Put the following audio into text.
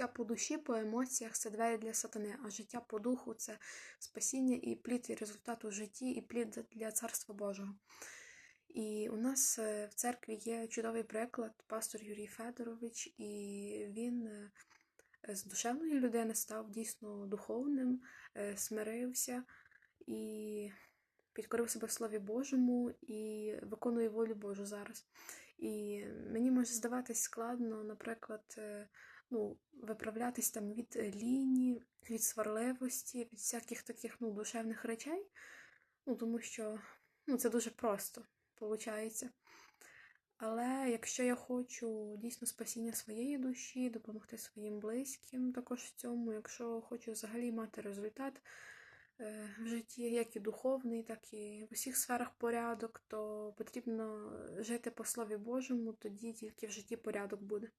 Життя по душі, по емоціях це двері для сатани, а життя по духу це спасіння і плід і результат у житті, і плід для Царства Божого. І у нас е, в церкві є чудовий приклад, пастор Юрій Федорович, і він е, з душевної людини став дійсно духовним, е, смирився і підкорив себе в Слові Божому і виконує волю Божу зараз. І мені може здаватись складно, наприклад, ну, виправлятись там від е, лінії, від сварливості, від всяких таких ну, душевних речей. Ну, тому що ну, це дуже просто виходить. Але якщо я хочу дійсно спасіння своєї душі, допомогти своїм близьким також в цьому, якщо хочу взагалі мати результат е, в житті, як і духовний, так і в усіх сферах порядок, то потрібно жити по Слові Божому, тоді тільки в житті порядок буде.